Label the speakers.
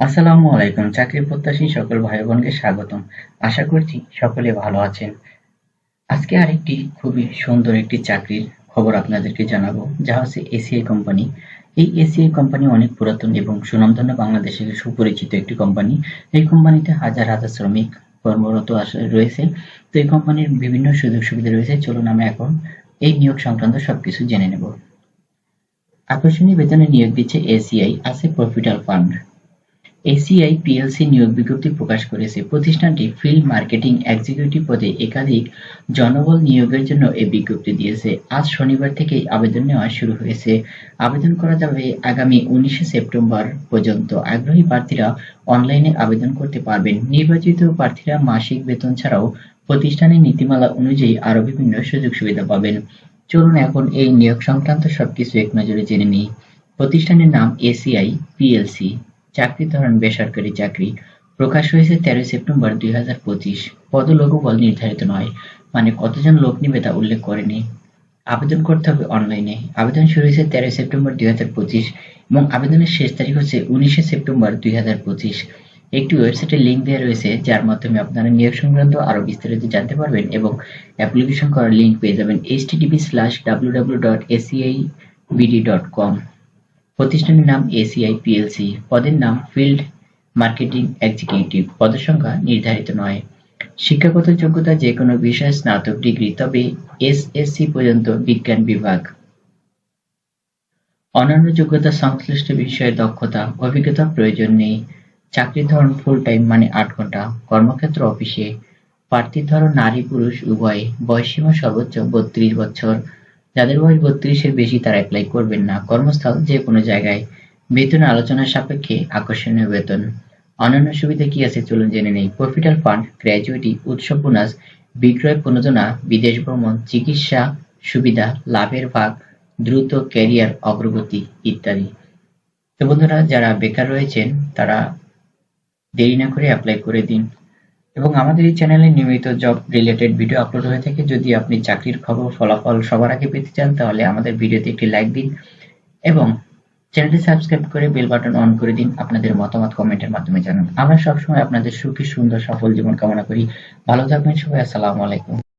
Speaker 1: আসসালামু আলাইকুম চাকরি প্রত্যাশী সকল ভাই বোনকে স্বাগতম। আশা করছি সকলে ভালো আছেন। আজকে আরেকটি খুবই সুন্দর একটি চাকরির খবর আপনাদেরকে জানাব, যা হচ্ছে এসিআই কোম্পানি। এই এসিআই কোম্পানি অনেক পুরাতন এবং সুনামধন্য বাংলাদেশের সুপরিচিত একটি কোম্পানি। এই কোম্পানিতে হাজার হাজার শ্রমিক কর্মরত রয়েছে। তো এই কোম্পানির বিভিন্ন সুযোগ সুবিধা রয়েছে। চলুন আমরা এখন এই নিয়োগ সংক্রান্ত সবকিছু জেনে নেব। আকর্ষণীয় বেতনে নিয়োগ দিচ্ছে এসিআই, আছে প্রফিটাল ফান্ড। এসিআই পিএলসি নিয়োগ বিজ্ঞপ্তি প্রকাশ করেছে। প্রতিষ্ঠানটি ফিল্ড মার্কেটিং এক্সিকিউটিভ পদে একাধিক জনবল নিয়োগের জন্য এই বিজ্ঞপ্তি দিয়েছে। আজ শনিবার থেকেই আবেদন নেওয়া শুরু হয়েছে। আবেদন করা যাবে আগামী উনিশে সেপ্টেম্বর পর্যন্ত। আগ্রহী প্রার্থীরা অনলাইনে আবেদন করতে পারবেন। নির্বাচিত প্রার্থীরা মাসিক বেতন ছাড়াও প্রতিষ্ঠানের নীতিমালা অনুযায়ী আরও বিভিন্ন সুযোগ সুবিধা পাবেন। চলুন এখন এই নিয়োগ সংক্রান্ত সবকিছু এক নজরে জেনে নিই। প্রতিষ্ঠানের নাম এসিআই পিএলসি চাকরির ধরন বেসরকারি চাকরি প্রকাশ হয়েছে তেরোই সেপ্টেম্বর দুই হাজার পঁচিশ। পদ বল নির্ধারিত নয় মানে কতজন লোক নিবে তা উল্লেখ করেনি। আবেদন করতে হবে অনলাইনে। আবেদন শুরু হয়েছে তেরোই সেপ্টেম্বর দুই হাজার পঁচিশ এবং আবেদনের শেষ তারিখ হচ্ছে উনিশে সেপ্টেম্বর দুই হাজার পঁচিশ। একটি ওয়েবসাইটের লিঙ্ক দেওয়া রয়েছে, যার মাধ্যমে আপনারা নিয়োগ সংক্রান্ত আরও বিস্তারিত জানতে পারবেন এবং অ্যাপ্লিকেশন করার লিঙ্ক পেয়ে যাবেন http slash W W dot ACI BD dot com প্রতিষ্ঠানের নাম এসিআই পিএলসি পদের নাম ফিল্ড মার্কেটিং এক্সিকিউটিভ পদসংখ্যা নির্ধারিত নয়। শিক্ষাগত যোগ্যতা যে কোনো বিষয়ে স্নাতক ডিগ্রি, তবে এসএসসি পর্যন্ত বিজ্ঞান বিভাগ। অন্যান্য যোগ্যতা সংশ্লিষ্ট বিষয়ে দক্ষতা, অভিজ্ঞতা প্রয়োজন নেই। চাকরির ধরন ফুল টাইম মানে আট ঘণ্টা। কর্মক্ষেত্র অফিসে। প্রার্থীর ধরন নারী পুরুষ উভয়। বয়সীমা সর্বোচ্চ বত্রিশ বছর। যাদের বয়স বত্রিশের বেশি তারা অ্যাপ্লাই করবেন না। কর্মস্থল যে কোনো জায়গায়। বেতন আলোচনার সাপেক্ষে আকর্ষণীয় বেতন। অন্যান্য সুবিধা কি আছে চলুন জেনে নেই। প্রফিটাল ফান্ড গ্র্যাজুয়েটি উৎসব বোনাস বিক্রয় প্রণোদনা, বিদেশ ভ্রমণ, চিকিৎসা সুবিধা, লাভের ভাগ, দ্রুত ক্যারিয়ার অগ্রগতি ইত্যাদি। তো বন্ধুরা, যারা বেকার রয়েছেন, তারা দেরি না করে অ্যাপ্লাই করে দিন। এবং আমাদের এই চ্যানেলে নিয়মিত জব রিলেটেড ভিডিও আপলোড হয়ে থাকে। যদি আপনি চাকরির খবর, ফলাফল সবার আগে পেতে চান, তাহলে আমাদের ভিডিওতে একটি লাইক দিন এবং চ্যানেলটি সাবস্ক্রাইব করে বেল বাটন অন করে দিন। আপনাদের মতামত কমেন্টের মাধ্যমে জানান। আমরা সবসময় আপনাদের সুখী, সুন্দর, সফল জীবন কামনা করি। ভালো থাকবেন সবাই। আসসালামু আলাইকুম।